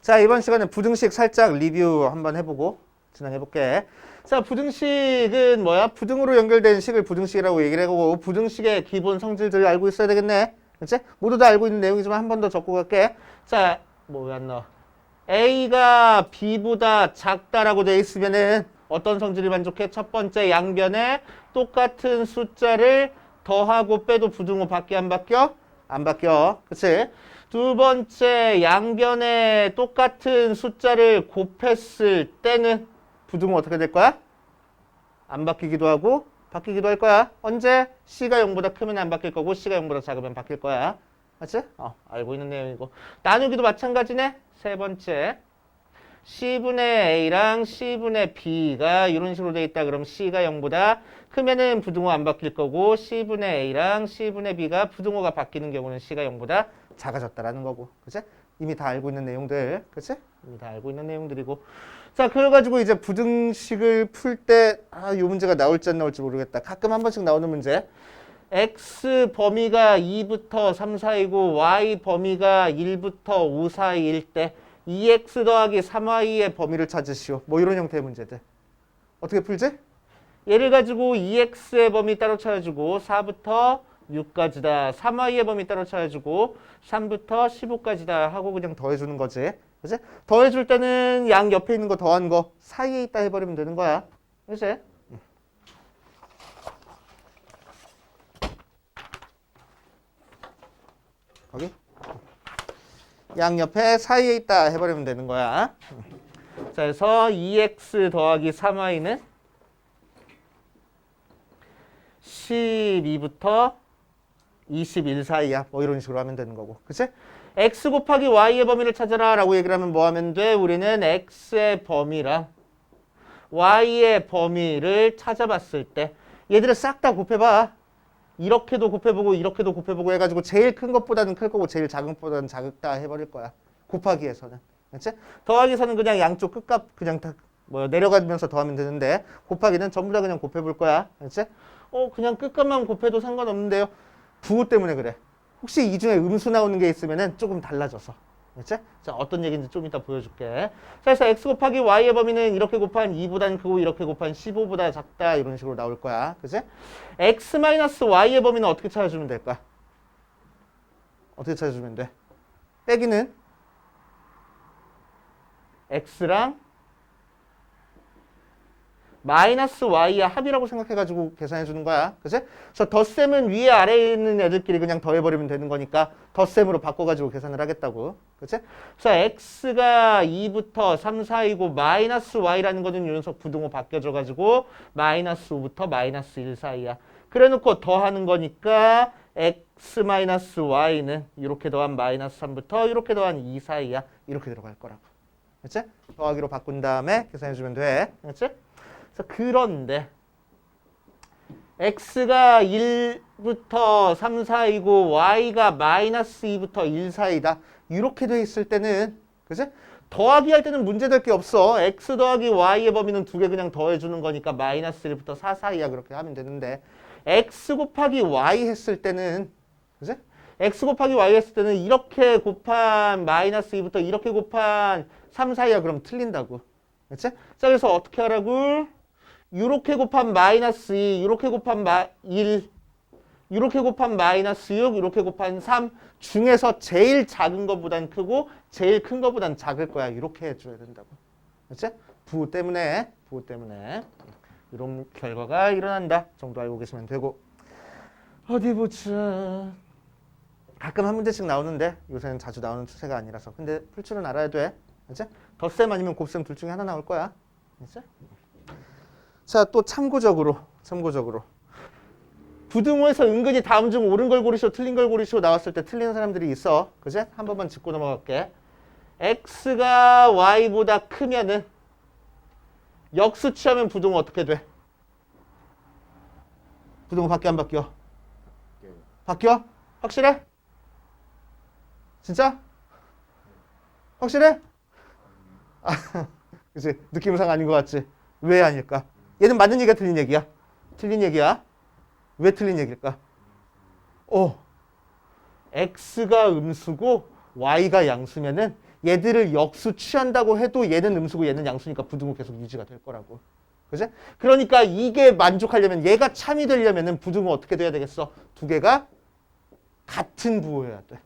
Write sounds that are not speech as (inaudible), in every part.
자, 이번 시간에 부등식 살짝 리뷰 한번 해보고 진행해볼게. 자, 부등식은 뭐야? 부등으로 연결된 식을 부등식이라고 얘기를 하고 부등식의 기본 성질들을 알고 있어야 되겠네. 그치? 모두 다 알고 있는 내용이지만 한 번 더 적고 갈게. 자, 뭐야 너? A가 B보다 작다라고 돼 있으면은 어떤 성질이 만족해? 첫 번째 양변에 똑같은 숫자를 더하고 빼도 부등호 바뀌어 안 바뀌어? 안 바뀌어. 그치? 두 번째 양변에 똑같은 숫자를 곱했을 때는 부등호 어떻게 될 거야? 안 바뀌기도 하고 바뀌기도 할 거야. 언제? C가 0보다 크면 안 바뀔 거고 C가 0보다 작으면 바뀔 거야. 맞지? 어, 알고 있는 내용이고. 나누기도 마찬가지네. 세 번째. C분의 A랑 C분의 B가 이런 식으로 돼 있다. 그럼 C가 0보다 크면은 부등호 안 바뀔 거고 C분의 A랑 C분의 B가 부등호가 바뀌는 경우는 C가 0보다 작아졌다라는 거고. 그치? 이미 다 알고 있는 내용들. 그치? 이미 다 알고 있는 내용들이고. 자, 그래가지고 이제 부등식을 풀 때, 아, 요 문제가 나올지 안 나올지 모르겠다. 가끔 한 번씩 나오는 문제. x 범위가 2부터 3 사이고 y 범위가 1부터 5 사이일 때 2x 더하기 3y의 범위를 찾으시오. 뭐 이런 형태의 문제들. 어떻게 풀지? 얘를 가지고 2x의 범위 따로 찾아주고 4부터 6까지다. 3y의 범위 따로 찾아주고 3부터 15까지다 하고 그냥 더해주는 거지. 그치? 더해줄 때는 양 옆에 있는 거 더한 거 사이에 있다 해버리면 되는 거야. 그치? 거기? 양 옆에 사이에 있다 해버리면 되는 거야. 자, 그래서 2x 더하기 3y는 12부터 21 사이야. 뭐 이런 식으로 하면 되는 거고. 그치? x 곱하기 y의 범위를 찾아라 라고 얘기를 하면 뭐 하면 돼? 우리는 x의 범위랑 y의 범위를 찾아봤을 때 얘들을 싹 다 곱해봐. 이렇게도 곱해보고 이렇게도 곱해보고 해가지고 제일 큰 것보다는 클 거고 제일 작은 것보다는 작다 해버릴 거야. 곱하기에서는. 그치? 더하기에서는 그냥 양쪽 끝값 그냥 다 뭐 내려가면서 더하면 되는데 곱하기는 전부 다 그냥 곱해볼 거야. 그치? 어 그냥 끝값만 곱해도 상관없는데요. 부호 때문에 그래. 혹시 이 중에 음수 나오는 게 있으면은 조금 달라져서. 그치? 자, 어떤 얘기인지 좀 이따 보여줄게. 자, 그래서 x 곱하기 y의 범위는 이렇게 곱한 2보다는 크고 이렇게 곱한 15보다 작다 이런 식으로 나올 거야. 그치? x 마이너스 y의 범위는 어떻게 찾아주면 될까? 어떻게 찾아주면 돼? 빼기는 x랑 마이너스 y의 합이라고 생각해가지고 계산해 주는 거야. 그치? 그래서 덧셈은 위에 아래에 있는 애들끼리 그냥 더해버리면 되는 거니까 덧셈으로 바꿔가지고 계산을 하겠다고. 그치? 그래서 x가 2부터 3 사이고 마이너스 y라는 거는 이 녀석 부등호 바뀌어져가지고 마이너스 5부터 마이너스 1 사이야. 그래 놓고 더하는 거니까 x 마이너스 y는 이렇게 더한 마이너스 3부터 이렇게 더한 2 사이야. 이렇게 들어갈 거라고. 그치? 더하기로 바꾼 다음에 계산해 주면 돼. 그치? 그래서 그런데 x가 1부터 3 사이고 y가 마이너스 2부터 1 사이다. 이렇게 돼 있을 때는 그지? 더하기 할 때는 문제될 게 없어. x 더하기 y의 범위는 두 개 그냥 더해주는 거니까 마이너스 1부터 4 사이야. 그렇게 하면 되는데 x 곱하기 y 했을 때는 그지? x 곱하기 y 했을 때는 이렇게 곱한 마이너스 2부터 이렇게 곱한 3 사이야. 그럼 틀린다고. 그치? 자, 그래서 어떻게 하라고? 이렇게 곱한 마이너스 2, 이렇게 곱한 마, 1, 이렇게 곱한 마이너스 6, 이렇게 곱한 3 중에서 제일 작은 것보단 크고 제일 큰 것보단 작을 거야. 이렇게 해줘야 된다고. 그치? 부호 때문에, 부호 때문에 이런 결과가 일어난다 정도 알고 계시면 되고 어디 보자. 가끔 한 문제씩 나오는데 요새는 자주 나오는 추세가 아니라서 근데 풀 줄은 알아야 돼. 그치? 덧셈 아니면 곱셈 둘 중에 하나 나올 거야. 그치? 자, 또 참고적으로, 참고적으로. 부등호에서 은근히 다음 중 옳은 걸 고르시오, 틀린 걸 고르시오 나왔을 때 틀리는 사람들이 있어. 그지? 한 번만 짚고 넘어갈게. x가 y보다 크면은 역수 취하면 부등호 어떻게 돼? 부등호 바뀌어 안 바뀌어? 바뀌어? 확실해? 진짜? 확실해? 아, (laughs) 그치? 느낌상 아닌 것 같지? 왜 아닐까? 얘는 맞는 얘기야, 틀린 얘기야? 틀린 얘기야. 왜 틀린 얘기일까? 어, x가 음수고 y가 양수면은 얘들을 역수 취한다고 해도 얘는 음수고 얘는 양수니까 부등호 계속 유지가 될 거라고. 그지? 그러니까 이게 만족하려면 얘가 참이 되려면은 부등호 어떻게 돼야 되겠어? 두 개가 같은 부호여야 돼.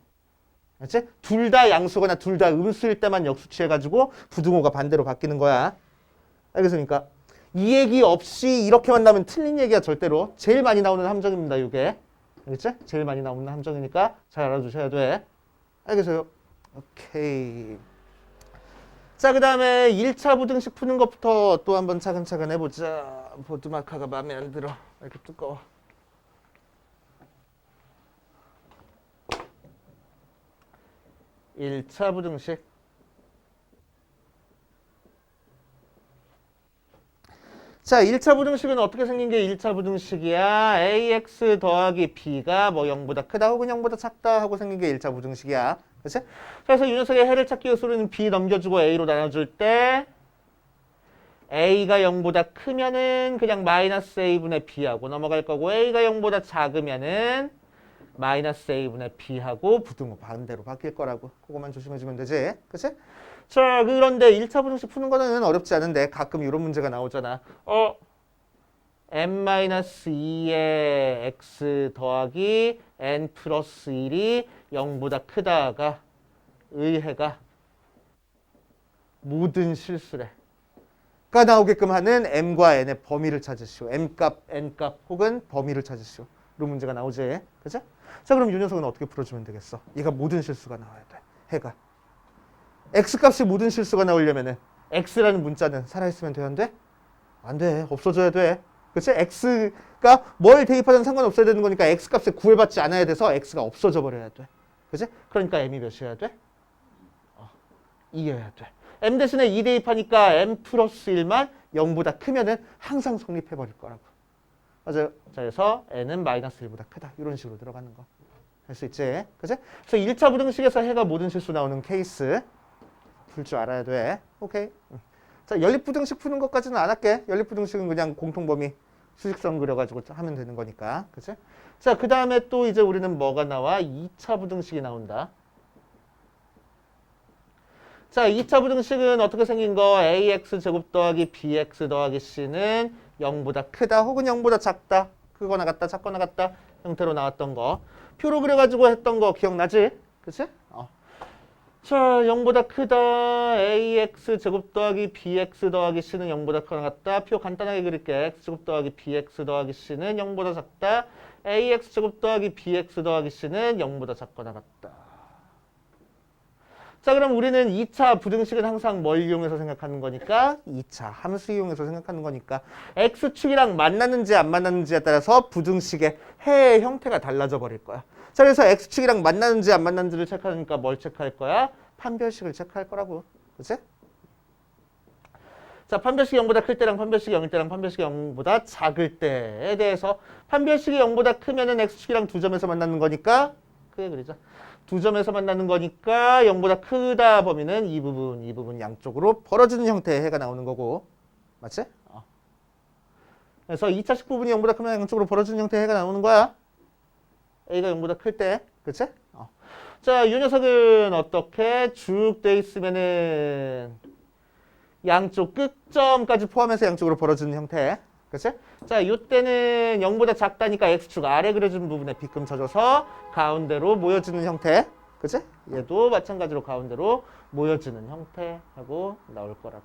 알지? 둘 다 양수거나 둘 다 음수일 때만 역수 취해 가지고 부등호가 반대로 바뀌는 거야. 알겠습니까? 이 얘기 없이 이렇게 만 나면 틀린 얘기야 절대로. 제일 많이 나오는 함정입니다, 이게. 알겠지? 제일 많이 나오는 함정이니까 잘 알아두셔야 돼. 알겠어요? 오케이. 자, 그 다음에 1차 부등식 푸는 것부터 또 한번 차근차근 해보자. 보드마카가 마음에 안 들어. 이렇게 두꺼워. 일차 부등식. 자, 1차 부등식은 어떻게 생긴 게 1차 부등식이야? ax 더하기 b가 뭐 0보다 크다 혹은 0보다 작다 하고 생긴 게 1차 부등식이야. 그치? 그래서 이 녀석의 해를 찾기 우리는 b 넘겨주고 a로 나눠줄 때 a가 0보다 크면은 그냥 마이너스 a분의 b하고 넘어갈 거고 a가 0보다 작으면은 마이너스 a분의 b하고 부등호 반대로 바뀔 거라고 그것만 조심해주면 되지 그치? 자 그런데 1차 부등식 푸는 거는 어렵지 않은데 가끔 이런 문제가 나오잖아. 어 n-2의 x 더하기 n 플러스 1이 0보다 크다가 의해가 모든 실수래. 가 나오게끔 하는 m과 n의 범위를 찾으시오. m값, n값 혹은 범위를 찾으시오. 이런 문제가 나오지. 그치? 자 그럼 이 녀석은 어떻게 풀어주면 되겠어? 얘가 모든 실수가 나와야 돼. 해가 x값이 모든 실수가 나오려면은 x라는 문자는 살아있으면 돼? 안 돼. 없어져야 돼. 그치? x가 뭘 대입하든 상관없어야 되는 거니까 x값에 구애받지 않아야 돼서 x가 없어져 버려야 돼. 그치? 그러니까 m이 몇이어야 돼? 어, 2여야 돼. m 대신에 2 대입하니까 m 플러스 1만 0보다 크면은 항상 성립해 버릴 거라고. 맞아요. 자, 그래서 n은 마이너스 1보다 크다. 이런 식으로 들어가는 거. 할 수 있지? 그치? 그래서 1차 부등식에서 해가 모든 실수 나오는 케이스. 풀 줄 알아야 돼. 오케이. 응. 자, 연립부등식 푸는 것까지는 안 할게. 연립부등식은 그냥 공통범위 수직선 그려가지고 하면 되는 거니까. 그치? 자, 그 다음에 또 이제 우리는 뭐가 나와? 2차 부등식이 나온다. 자, 2차 부등식은 어떻게 생긴 거? ax 제곱 더하기 bx 더하기 c는 0보다 크다 혹은 0보다 작다. 크거나 같다, 작거나 같다 형태로 나왔던 거. 표로 그려가지고 했던 거 기억나지? 그치? 어. 자, 0보다 크다. ax 제곱 더하기 bx 더하기 c는 0보다 크거나 같다. 표 간단하게 그릴게. x 제곱 더하기 bx 더하기 c는 0보다 작다. ax 제곱 더하기 bx 더하기 c는 0보다 작거나 같다. 자, 그럼 우리는 2차 부등식은 항상 뭘 이용해서 생각하는 거니까? 2차 함수 이용해서 생각하는 거니까 x축이랑 만나는지 안 만나는지에 따라서 부등식의 해의 형태가 달라져 버릴 거야. 자, 그래서 x축이랑 만나는지 안 만나는지를 체크하니까 뭘 체크할 거야? 판별식을 체크할 거라고. 그치? 자, 판별식이 0보다 클 때랑 판별식이 0일 때랑 판별식이 0보다 작을 때에 대해서 판별식이 0보다 크면은 x축이랑 두 점에서 만나는 거니까 크게 그리자. 두 점에서 만나는 거니까 0보다 크다 범위는 이 부분, 이 부분 양쪽으로 벌어지는 형태의 해가 나오는 거고. 맞지? 어. 그래서 2차식 부분이 0보다 크면 양쪽으로 벌어지는 형태의 해가 나오는 거야. A가 0보다 클 때. 그치? 어. 자, 이 녀석은 어떻게 쭉 돼 있으면은 양쪽 끝점까지 포함해서 양쪽으로 벌어지는 형태. 그치? 자, 이때는 0보다 작다니까 X축 아래 그려진 부분에 빗금 쳐줘서 가운데로 모여지는 형태. 그치? 얘도 마찬가지로 가운데로 모여지는 형태하고 나올 거라고.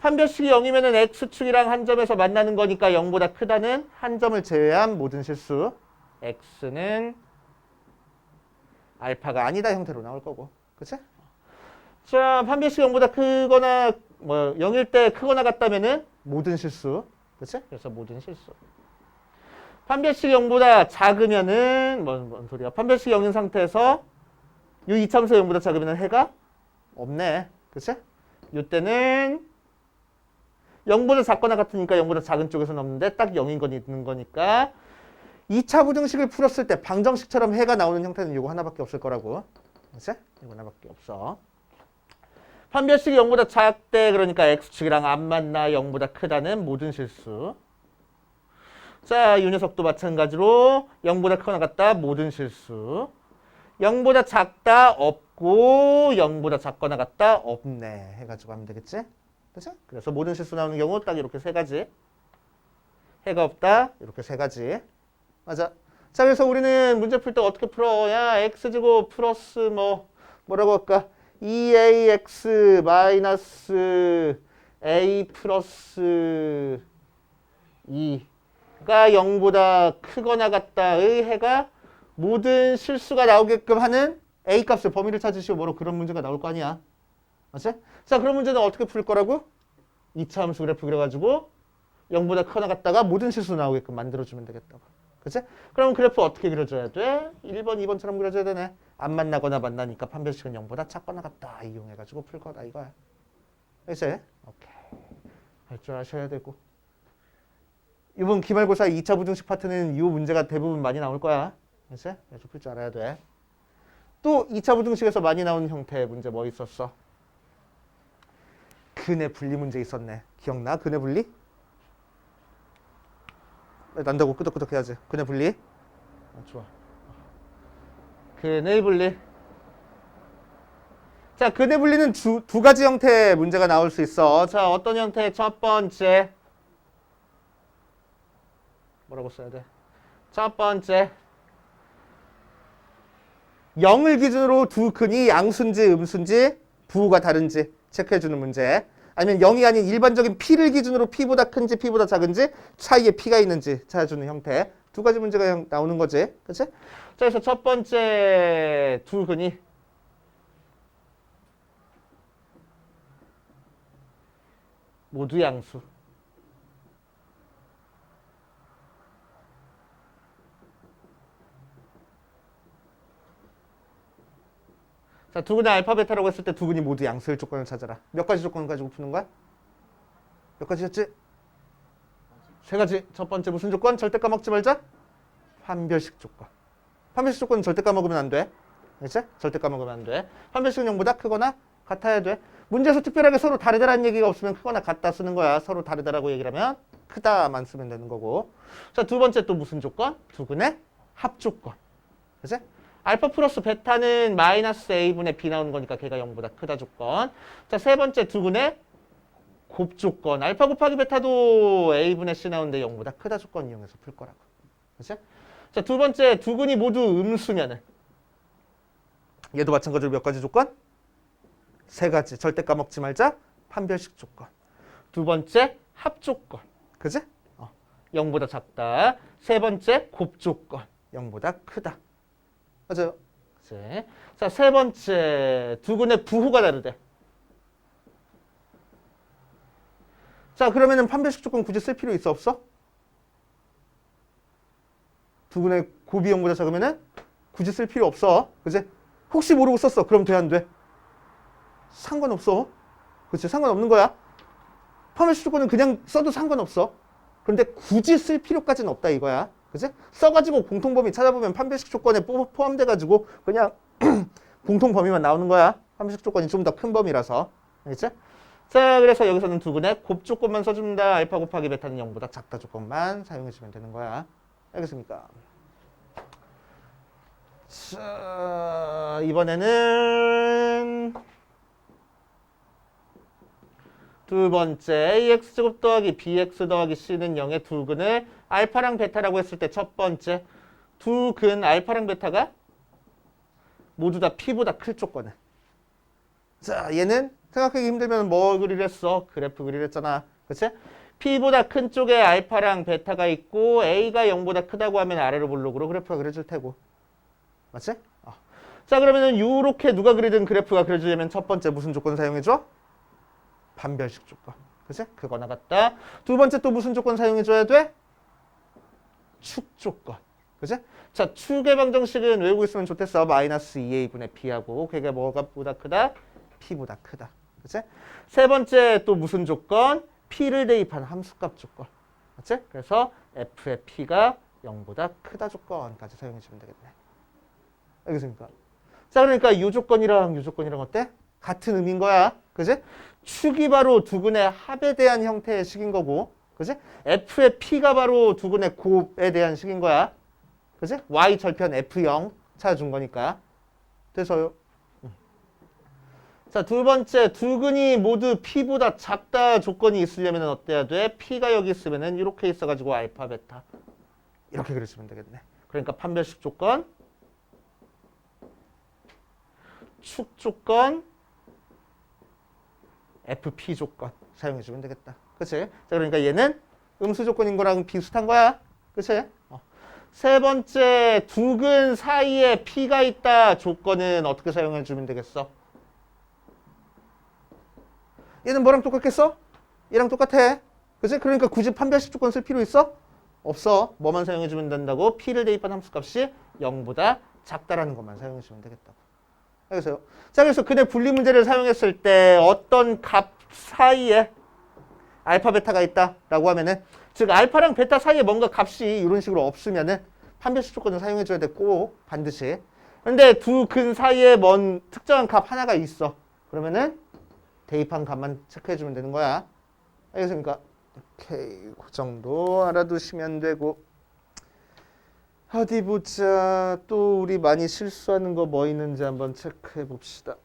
판별식이 0이면 은 X축이랑 한 점에서 만나는 거니까 0보다 크다는 한 점을 제외한 모든 실수. X는 알파가 아니다 형태로 나올 거고. 그치? 자, 판별식 0보다 크거나 뭐 0일 때 크거나 같다면은 모든 실수. 그치? 그래서 모든 실수. 판별식 0보다 작으면은 뭔, 뭔 소리야? 판별식 0인 상태에서 요 이참수 0보다 작으면 해가 없네. 그치? 요때는 0보다 작거나 같으니까 0보다 작은 쪽에서는 없는데 딱 0인 건 있는 거니까 2차 부등식을 풀었을 때 방정식처럼 해가 나오는 형태는 요거 하나밖에 없을 거라고. 이거 하나밖에 없어. 판별식이 0보다 작대 그러니까 x축이랑 안 만나 0보다 크다는 모든 실수. 자, 이 녀석도 마찬가지로 0보다 크거나 같다 모든 실수. 0보다 작다 있고 0보다 작거나 같다 없네 해가지고 하면 되겠지? 그렇죠? 그래서 모든 실수 나오는 경우 딱 이렇게 세 가지 해가 없다 이렇게 세 가지 맞아. 자 그래서 우리는 문제 풀 때 어떻게 풀어 야 x제곱 플러스 뭐 뭐라고 할까? 2ax 마이너스 a 플러스 2가 0보다 크거나 같다의 해가 모든 실수가 나오게끔 하는 a 값의 범위를 찾으시오 뭐로 그런 문제가 나올 거 아니야. 맞지? 자 그런 문제는 어떻게 풀 거라고? 2차 함수 그래프 그려가지고 0보다 크거나 같다가 모든 실수 나오게끔 만들어주면 되겠다고 그치? 그럼 그래프 어떻게 그려줘야 돼? 1번, 2번처럼 그려줘야 되네 안 만나거나 만나니까 판별식은 0보다 작거나 같다 이용해가지고 풀 거다 이거야 그치? 오케이 할 줄 아셔야 되고 이번 기말고사 2차 부등식 파트는 이 문제가 대부분 많이 나올 거야 그치? 그래서 풀줄 알아야 돼 또 2차 부등식에서 많이 나오는 형태의 문제 뭐 있었어? 근의 분리 문제 있었네. 기억나? 근의 분리? 왜 난다고 끄덕끄덕 해야지. 근의 분리? 아, 좋아. 근의 분리. 자, 근의 분리는 두, 두 가지 형태의 문제가 나올 수 있어. 자, 어떤 형태? 첫 번째. 뭐라고 써야 돼? 첫 번째. 0을 기준으로 두 근이 양수인지 음수인지 부호가 다른지 체크해주는 문제. 아니면 0이 아닌 일반적인 P를 기준으로 P보다 큰지 P보다 작은지 차이에 P가 있는지 찾아주는 형태. 두 가지 문제가 형- 나오는 거지. 그치? 자, 그래서 첫 번째 두 근이 모두 양수. 자, 두 근의 알파 베타라고 했을 때 두 근이 모두 양수일 조건을 찾아라. 몇 가지 조건을 가지고 푸는 거야? 몇 가지였지? 세 가지. 첫 번째 무슨 조건? 절대 까먹지 말자. 판별식 조건. 판별식 조건은 절대 까먹으면 안 돼. 그렇지? 절대 까먹으면 안 돼. 판별식은 0보다 크거나 같아야 돼. 문제에서 특별하게 서로 다르다라는 얘기가 없으면 크거나 같다 쓰는 거야. 서로 다르다라고 얘기를 하면 크다만 쓰면 되는 거고. 자, 두 번째 또 무슨 조건? 두 근의 합 조건. 그렇지? 알파 플러스 베타는 마이너스 a분의 b 나오는 거니까 걔가 0보다 크다 조건. 자, 세 번째 두 근의 곱 조건. 알파 곱하기 베타도 a분의 c 나오는데 0보다 크다 조건 이용해서 풀 거라고. 그렇지? 자, 두 번째 두 근이 모두 음수면은 얘도 마찬가지로 몇 가지 조건? 세 가지. 절대 까먹지 말자. 판별식 조건. 두 번째 합 조건. 그지? 어. 0보다 작다. 세 번째 곱 조건. 0보다 크다. 맞아요. 그치? 자, 세 번째 두 근의 부호가 다르대. 자, 그러면은 판별식 조건 굳이 쓸 필요 있어 없어? 두 곱이 0보다 작으면은 굳이 쓸 필요 없어. 그지? 혹시 모르고 썼어. 그럼 돼 안 돼? 상관없어. 그치? 상관없는 거야. 판별식 조건은 그냥 써도 상관없어. 그런데 굳이 쓸 필요까지는 없다 이거야. 그지? 써가지고 공통 범위 찾아보면 판별식 조건에 포- 포함돼가지고 그냥 (clears throat) 공통 범위만 나오는 거야. 판별식 조건이 좀 더 큰 범위라서. 알겠지? 자, 그래서 여기서는 두 근의 곱 조건만 써줍니다. 알파 곱하기 베타는 0보다 작다 조건만 사용해주면 되는 거야. 알겠습니까? 자, 이번에는 두 번째 ax제곱 더하기 bx 더하기 c는 0의 두 근을 알파랑 베타라고 했을 때 첫 번째 두 근 알파랑 베타가 모두 다 p보다 클 조건을 자 얘는 생각하기 힘들면 뭐 그리랬어 그래프 그리랬잖아 그치? p보다 큰 쪽에 알파랑 베타가 있고 a가 0보다 크다고 하면 아래로 볼록으로 그래프가 그려질 테고 맞지? 어. 자 그러면은 이렇게 누가 그리든 그래프가 그려지려면 첫 번째 무슨 조건 사용해줘? 판별식 조건. 그치? 그거 나갔다. 두 번째 또 무슨 조건 사용해줘야 돼? 축 조건. 그치? 자, 축의 방정식은 외우고 있으면 좋겠어. 마이너스 2a분의 b하고 그게 뭐가 보다 크다? p보다 크다. 그치? 세 번째 또 무슨 조건? p를 대입한 함수값 조건. 맞지? 그래서 f의 p가 0보다 크다 조건까지 사용해주면 되겠네. 알겠습니까? 자, 그러니까 이 조건이랑 이 조건이랑 어때? 같은 의미인 거야. 그지? 축이 바로 두근의 합에 대한 형태의 식인 거고, 그지? F의 P가 바로 두근의 곱에 대한 식인 거야. 그지? Y 절편 F0 찾아준 거니까. 돼서요. 음. 자, 두 번째, 두 근이 모두 P보다 작다 조건이 있으려면 어때야 돼? P가 여기 있으면은 이렇게 있어가지고 알파, 베타. 이렇게 그려주면 되겠네. 그러니까 판별식 조건, 축 조건, FP 조건 사용해주면 되겠다. 그치? 자, 그러니까 얘는 음수 조건인 거랑 비슷한 거야. 그치? 어. 세 번째, 두근 사이에 P가 있다 조건은 어떻게 사용해주면 되겠어? 얘는 뭐랑 똑같겠어? 얘랑 똑같아. 그치? 그러니까 굳이 판별식 조건 쓸 필요 있어? 없어. 뭐만 사용해주면 된다고? P를 대입한 함수 값이 0보다 작다라는 것만 사용해주면 되겠다 고. 알겠어요? 자, 그래서 근의 분리 문제를 사용했을 때 어떤 값 사이에 알파, 베타가 있다라고 하면은 즉 알파랑 베타 사이에 뭔가 값이 이런 식으로 없으면은 판별식 조건을 사용해 줘야 되고 반드시. 근데 두 근 사이에 뭔 특정한 값 하나가 있어. 그러면은 대입한 값만 체크해 주면 되는 거야. 알겠습니까? 오케이, 그 정도 알아두시면 되고. 어디 보자. 또 우리 많이 실수하는 거 뭐 있는지 한번 체크해 봅시다.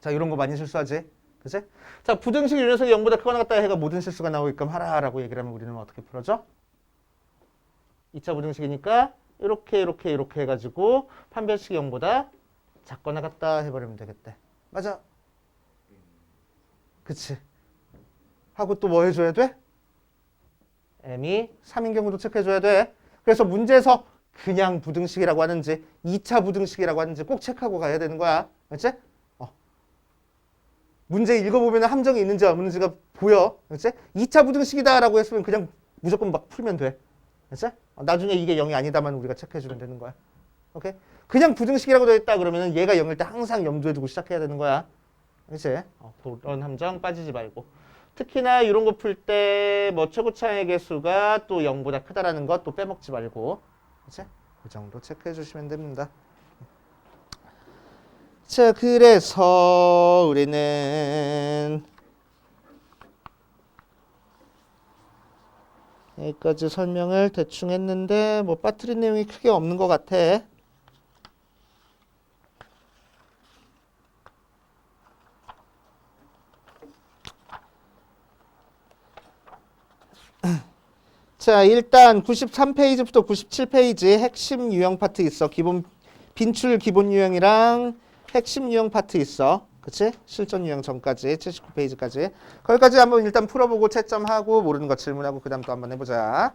자, 이런 거 많이 실수하지. 그치? 자, 부등식 이 녀석이 0보다 크거나 같다 해가 모든 실수가 나오게끔 하라라고 얘기를 하면 우리는 어떻게 풀어줘? 2차 부등식이니까 이렇게 이렇게 이렇게 해가지고 판별식이 0보다 작거나 같다 해버리면 되겠대. 맞아. 그치. 하고 또 뭐 해줘야 돼? m이 3인 경우도 체크해줘야 돼. 그래서 문제에서 그냥 부등식이라고 하는지 2차 부등식이라고 하는지 꼭 체크하고 가야 되는 거야. 그치? 문제 읽어보면 함정이 있는지 없는지가 보여. 그치? 2차 부등식이다라고 했으면 그냥 무조건 막 풀면 돼. 그치? 어, 나중에 이게 0이 아니다만 우리가 체크해주면 되는 거야. 오케이? 그냥 부등식이라고 되어 있다 그러면 얘가 0일 때 항상 염두에 두고 시작해야 되는 거야. 그치? 어, 그런 함정 빠지지 말고. 특히나 이런 거 풀 때 뭐 최고차의 개수가 또 0보다 크다라는 것 또 빼먹지 말고. 그치? 그 정도 체크해 주시면 됩니다. 자, 그래서 우리는 여기까지 설명을 대충 했는데 뭐 빠뜨린 내용이 크게 없는 것 같아. (clears throat) 자, 일단 93페이지부터 97페이지 핵심 유형 파트 있어. 기본 빈출 기본 유형이랑 핵심 유형 파트 있어. 그치? 실전 유형 전까지 79페이지까지. 거기까지 한번 일단 풀어보고 채점하고 모르는 거 질문하고 그 다음 또 한번 해보자.